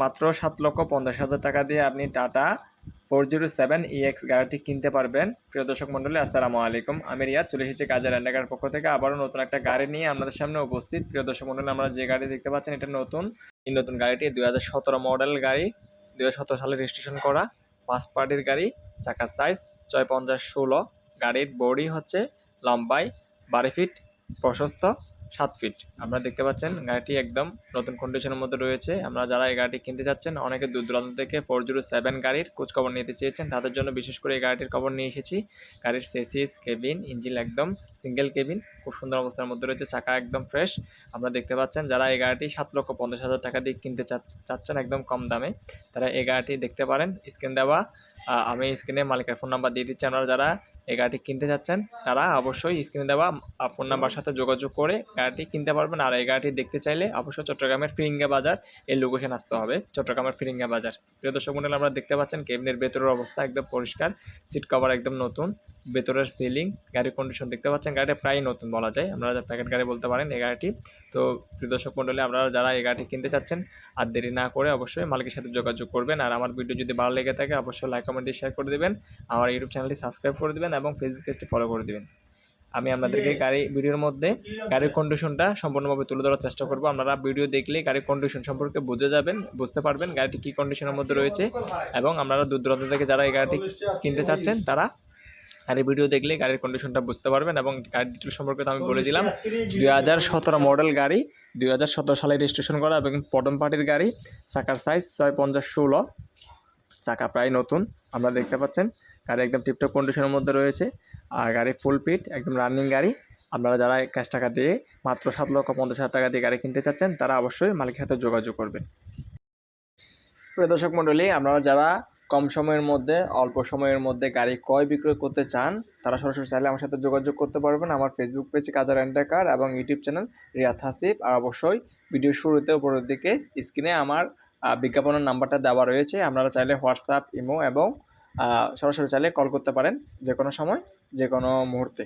মাত্র সাত লক্ষ পঞ্চাশ হাজার টাকা দিয়ে আপনি Tata four zero seven EX গাড়িটি কিনতে পারবেন। প্রিয় দর্শক মণ্ডলী, আসসালামু আলাইকুম। আমি রিয়াদ, চলে এসেছি কাজের রেন্ডাকার পক্ষ থেকে। আবারও নতুন একটা গাড়ি নিয়ে আপনাদের সামনে উপস্থিত। প্রিয় দর্শক মণ্ডলী, আমরা যে গাড়ি দেখতে পাচ্ছেন, এটা নতুন। এই নতুন গাড়িটি দুই হাজার সতেরো মডেল গাড়ি, দুই হাজার সতেরো সালে রেজিস্ট্রেশন করা। পাঁচ পার্টির গাড়ি চাকার সাইজ ছয় পঞ্চাশ ষোলো। গাড়ির বডি হচ্ছে লম্বাই বারো ফিট প্রশস্ত। সাত ফিট আপনারা দেখতে পাচ্ছেন, গাড়িটি একদম নতুন কন্ডিশনের মধ্যে রয়েছে। আমরা যারা এই গাড়িটি কিনতে যাচ্ছেন অনেকে দূর দূরান্ত থেকে ফোর জিরো সেভেন গাড়ির খোঁজ খবর নিতে চেয়েছেন। তাদের জন্য বিশেষ করে এই গাড়িটির খবর নিয়ে এসেছি। গাড়ির সেসিস কেবিন ইঞ্জিন একদম সিঙ্গেল কেবিন খুব সুন্দর অবস্থার মধ্যে রয়েছে, চাকা একদম ফ্রেশ আপনারা দেখতে পাচ্ছেন, যারা এই গাড়িটি সাত লক্ষ পঞ্চাশ হাজার টাকা দিয়ে কিনতে চাচ্ছেন একদম কম দামে, তারা এই গাড়িটি দেখতে পারেন। স্ক্রিন দেওয়া আমি স্ক্রিনে মালিকের ফোন নাম্বার দিয়ে দিচ্ছি। আপনারা যারা এই গাড়িটি কিনতে যাচ্ছেন, তারা অবশ্যই স্ক্রিনে দেওয়া ফোন নাম্বার সাথে যোগাযোগ করে গাড়িটি কিনতে পারবেন। আর এই গাড়িটি দেখতে চাইলে অবশ্যই চট্টগ্রামের ফিরিঙ্গা বাজার এই লোকেশন আসতে হবে, চট্টগ্রামের ফিরিঙ্গা বাজার। প্রিয় দর্শক মন্ডলী, আপনারা দেখতে পাচ্ছেন কেবিনের ভেতরের অবস্থা একদম পরিষ্কার সিট কভার একদম নতুন। ভেতরের সিলিং গাড়ির কন্ডিশন দেখতে পাচ্ছেন গাড়িটা প্রায় নতুন বলা যায়। আপনারা প্যাকেট গাড়ি বলতে পারেন এই গাড়িটি। তো প্রিয় দর্শক মন্ডলী আপনারা যারা এই গাড়িটি কিনতে চাচ্ছেন আর দেরি না করে অবশ্যই মালিকের সাথে যোগাযোগ করবেন। আর আমার ভিডিও যদি ভালো লেগে থাকে অবশ্যই লাইক কমেন্ট শেয়ার করে দেবেন। আমার ইউটিউব চ্যানেলটি সাবস্ক্রাইব করে দেবেন এবং ফেসবুক পেজটি ফলো করে দেবেন। আমি আপনাদেরকে গাড়ি ভিডিওর মধ্যে গাড়ির কন্ডিশনটা সম্পূর্ণভাবে তুলে ধরার চেষ্টা করব। আপনারা ভিডিও দেখলেই গাড়ির কন্ডিশন সম্পর্কে বুঝে যাবেন বুঝতে পারবেন গাড়িটি কী কন্ডিশনের মধ্যে রয়েছে। এবং আপনারা দূর দূরান্ত থেকে যারা এই গাড়িটি কিনতে চাচ্ছেন তারা আর এই ভিডিও দেখলে গাড়ির কন্ডিশনটা বুঝতে পারবেন এবং গাড়ির ডিটেল সম্পর্কে তো আমি বলে দিলাম। দুই হাজার সতেরো মডেল গাড়ি দুই হাজার সতেরো সালে রেজিস্ট্রেশন করা এবং প্রথম পার্টির গাড়ি চাকার সাইজ ছয় পঞ্চাশ ষোলো। চাকা প্রায় নতুন আপনারা দেখতে পাচ্ছেন। গাড়ি একদম টিপটপ কন্ডিশনের মধ্যে রয়েছে। আর গাড়ি ফুল পিট একদম রানিং গাড়ি। আপনারা যারা ক্যাশ টাকা দিয়ে মাত্র সাত লক্ষ পঞ্চাশ হাজার টাকা দিয়ে গাড়ি কিনতে চাচ্ছেন তারা অবশ্যই মালিকের সাথে যোগাযোগ করবেন। প্রিয় দর্শক মণ্ডলী আপনারা যারা কম সময়ের মধ্যে, অল্প সময়ের মধ্যে গাড়ি ক্রয় বিক্রয় করতে চান, তারা সরাসরি চাইলে আমার সাথে যোগাযোগ করতে পারবেন। আমার ফেসবুক পেজ কাজার এন্টাকার এবং ইউটিউব চ্যানেল রিয়াদ হাসিব আর অবশ্যই ভিডিও শুরুতে উপরের দিকে স্ক্রিনে আমার বিজ্ঞাপনের নাম্বারটা দেওয়া রয়েছে। আপনারা চাইলে হোয়াটসঅ্যাপ ইমো এবং সরাসরি চাইলে কল করতে পারেন যে কোনো সময় যে কোনো মুহূর্তে।